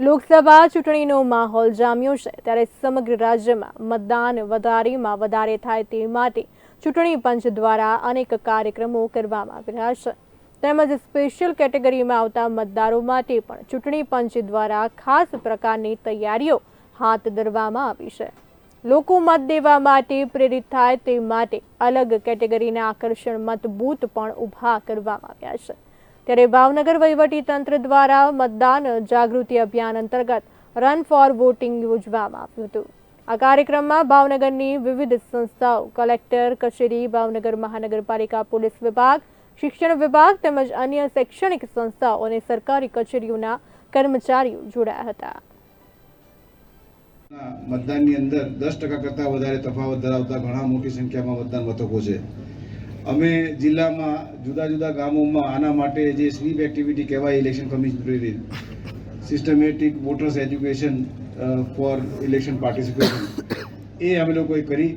લોકસભા ચૂંટણીનો માહોલ જામ્યો છે. ત્યારે સમગ્ર રાજ્યમાં મતદાન વધારેમાં વધારે થાય તે માટે ચૂંટણી પંચ દ્વારા અનેક કાર્યક્રમો કરવામાં આવી રહ્યા છે. તેમજ સ્પેશિયલ કેટેગરીમાં આવતા મતદારો માટે પણ ચૂંટણી પંચ દ્વારા ખાસ પ્રકારની તૈયારીઓ હાથ ધરવામાં આવી છે. લોકો મત દેવા માટે પ્રેરિત થાય તે માટે અલગ કેટેગરીના આકર્ષણ મત બૂથ પણ ઊભા કરવામાં આવ્યા છે. ત્યારે ભાવનગર વહીવટી તંત્ર દ્વારા મતદાન જાગૃતિ અભિયાન અંતર્ગત રન ફોર વોટિંગ યોજવામાં આવ્યું હતું. આ કાર્યક્રમમાં ભાવનગરની વિવિધ સંસ્થાઓ, કલેક્ટર, કચેરી, ભાવનગર મહાનગરપાલિકા, પોલીસ વિભાગ, શિક્ષણ વિભાગ તેમજ અન્ય શૈક્ષણિક સંસ્થાઓ અને સરકારી કચેરીઓના કર્મચારીઓ જોડાયા હતા. મતદાનની અંદર દસ ટકા કરતાં વધારે તફાવત ધરાવતા ઘણા મોટી સંખ્યામાં મતદાન મથકો છે. અમે જિલ્લામાં જુદા જુદા ગામોમાં આના માટે જે સ્વીપ એક્ટિવિટી કહેવાય election કમિશનરી systematic voters education for election participation એ અમે લોકોએ કરી.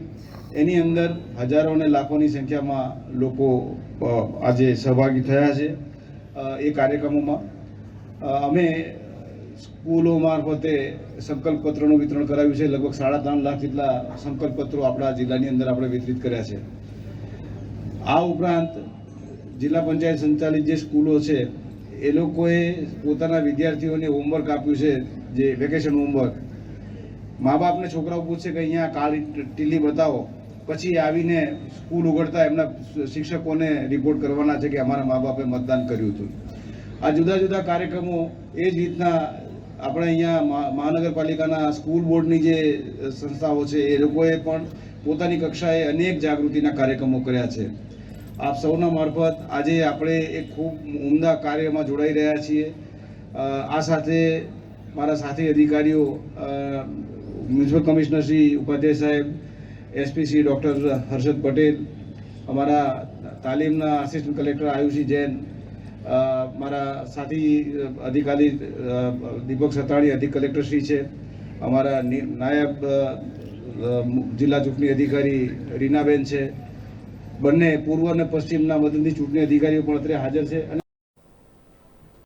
એની અંદર હજારો અને લાખોની સંખ્યામાં લોકો આજે સહભાગી થયા છે એ કાર્યક્રમોમાં. અમે સ્કૂલો મારફતે સંકલ્પપત્રોનું વિતરણ કરાવ્યું છે. લગભગ સાડા ત્રણ લાખ જેટલા સંકલ્પપત્રો આપણા જિલ્લાની અંદર આપણે વિતરિત કર્યા છે. આ ઉપરાંત જિલ્લા પંચાયત સંચાલિત જે સ્કૂલો છે, એ લોકોએ પોતાના વિદ્યાર્થીઓને હોમવર્ક આપ્યું છે, જે વેકેશન હોમવર્ક મા બાપને છોકરાઓ પૂછશે કે અહીંયા કાળી ટીલી બતાવો. પછી આવીને સ્કૂલ ઉગડતા એમના શિક્ષકોને રિપોર્ટ કરવાના છે કે અમારા મા બાપે મતદાન કર્યું હતું. આ જુદા જુદા કાર્યક્રમો એ જ રીતના આપણે અહીંયા મહા- મહાનગરપાલિકાના સ્કૂલ બોર્ડની જે સંસ્થાઓ છે, એ લોકોએ પણ પોતાની કક્ષાએ અનેક જાગૃતિના કાર્યક્રમો કર્યા છે. આપ સૌના મારફત આજે આપણે એક ખૂબ ઉમદા કાર્યમાં જોડાઈ રહ્યા છીએ. આ સાથે મારા સાથી અધિકારીઓ મ્યુનિસિપલ કમિશનર શ્રી ઉપાધ્યાય સાહેબ, એસપી શ્રી ડૉક્ટર હર્ષદ પટેલ, અમારા તાલીમના આસિસ્ટન્ટ કલેક્ટર આયુષી જૈન મારા સાથી અધિકારી દીપક સતાણી અધિક કલેક્ટર શ્રી છે, અમારા નાયબ જિલ્લા ચૂંટણી અધિકારી રીનાબેન છે. બંને પૂર્વ અને પશ્ચિમના મદદની ચૂંટણી અધિકારીઓ પણ અત્યારે હાજર છે.